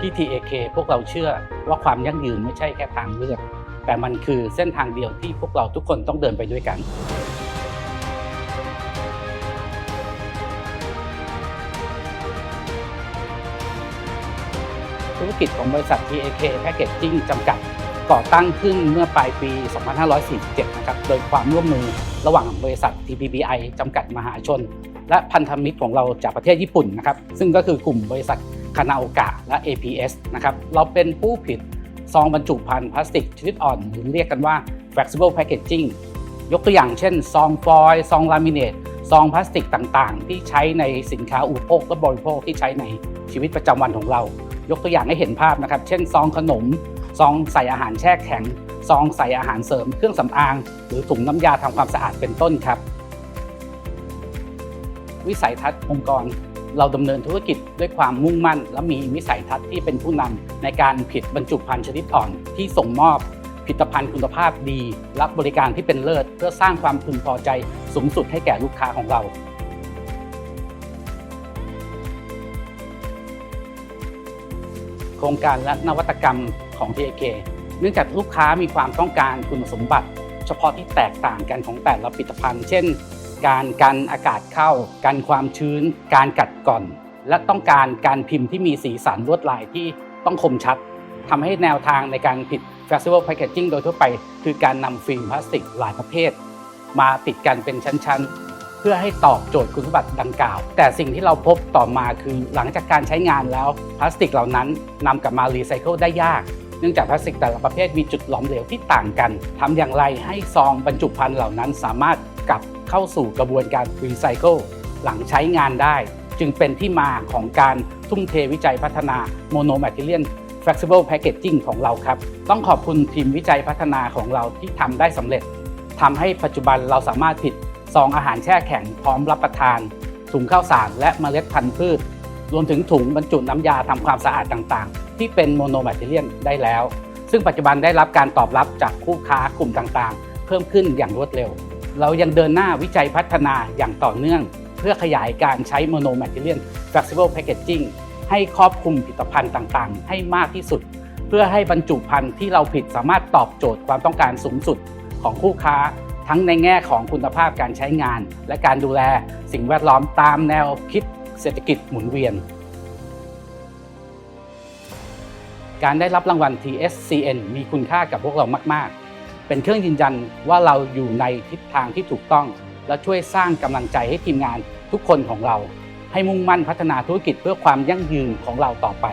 ที่ TAK พวกเราเชื่อว่าความยั่งยืนไม่ใช่แค่ทางเลือก แต่มันคือเส้นทางเดียวที่พวกเราทุกคนต้องเดินไปด้วยกันธุรกิจของบริษัท TAK Packaging จำกัดก่อตั้งขึ้นเมื่อปลายปี 2547 นะครับ โดยความร่วมมือระหว่างบริษัท TPBI จำกัดมหาชน และพันธมิตรของเราจากประเทศญี่ปุ่นนะครับ ซึ่งก็คือกลุ่มบริษัท คานาโอกะและ APS นะครับ เราเป็นผู้ผลิตซองบรรจุภัณฑ์พลาสติกชนิดอ่อนหรือเรียกกันว่า flexible packaging ยกตัวอย่างเช่น ซองฟอยล์ซองลามิเนตซองพลาสติกต่างๆ ที่ใช้ในสินค้าอุปโภคและบริโภคที่ใช้ในชีวิตประจำวันของเรา ยกตัวอย่างให้เห็นภาพนะครับ เช่น ซองขนม ซองใส่อาหารแช่แข็ง ซองใส่อาหารเสริมเครื่องสำอาง หรือถุงน้ำยาทำความสะอาดเป็นต้นครับ วิสัยทัศน์องค์กร เราดำเนินธุรกิจด้วยความมุ่งมั่น และมีวิสัยทัศน์ที่เป็นผู้นำในการผลิตบรรจุภัณฑ์ชนิดอ่อนที่ส่งมอบผลิตภัณฑ์คุณภาพดีและบริการที่เป็นเลิศ เพื่อสร้างความพึงพอใจสูงสุดให้แก่ลูกค้าของเราโครงการและนวัตกรรมของ TAK เนื่องจากลูกค้ามีความต้องการคุณสมบัติ เฉพาะที่แตกต่างกันของแต่ละผลิตภัณฑ์ เช่น การกันอากาศเข้า กันความชื้น การกัดก่อน และต้องการการพิมพ์ที่มีสีสันลวดลายที่ต้องคมชัดทำให้แนวทางในการผลิต Flexible Packaging โดยทั่วไป คือการนำฟิล์มพลาสติกหลายประเภท มาติดกันเป็นชั้นๆ เพื่อให้ตอบโจทย์คุณสมบัติดังกล่าว แต่สิ่งที่เราพบต่อมาคือหลังจากการใช้งานแล้วพลาสติกเหล่านั้นนำกลับมารีไซเคิลได้ยากเนื่องจากพลาสติกแต่ละประเภทมีจุดหลอมเหลวที่ต่างกันทำอย่างไรให้ซองบรรจุภัณฑ์เหล่านั้นสามารถกลับ เข้าสู่กระบวนการรีไซเคิลหลังใช้งานได้ จึงเป็นที่มาของการทุ่มเทวิจัยพัฒนาโมโนแมทเทียล flexible packaging ของเราครับ ต้องขอบคุณทีมวิจัยพัฒนาของเราที่ทำได้สำเร็จทำให้ปัจจุบันเราสามารถผลิตซองอาหารแช่แข็งพร้อมรับประทาน ถุงข้าวสารและเมล็ดพันธุ์พืช รวมถึงถุงบรรจุน้ำยาทำความสะอาดต่างๆ ที่เป็นโมโนแมทเทียลได้แล้ว ซึ่งปัจจุบันได้รับการตอบรับจากคู่ค้ากลุ่มต่างๆ เพิ่มขึ้นอย่างรวดเร็ว เรายังเดินหน้าวิจัยพัฒนาอย่างต่อเนื่อง เพื่อขยายการใช้โมโนแมทเทียล flexible packaging ให้ครอบคลุมผลิตภัณฑ์ต่างๆ ให้มากที่สุด เพื่อให้บรรจุภัณฑ์ที่เราผลิตสามารถตอบโจทย์ความต้องการสูงสุดของคู่ค้า ทั้งในแง่ของคุณภาพการใช้งาน และการดูแลสิ่งแวดล้อมตามแนวคิดเศรษฐกิจหมุนเวียน การได้รับรางวัล TSCN มีคุณค่ากับพวกเรามาก ๆ เป็นเครื่องยืนยันว่าเราอยู่ในทิศทางที่ถูกต้อง และช่วยสร้างกำลังใจให้ทีมงานทุกคนของเรา ให้มุ่งมั่นพัฒนาธุรกิจเพื่อความยั่งยืนของเราต่อไป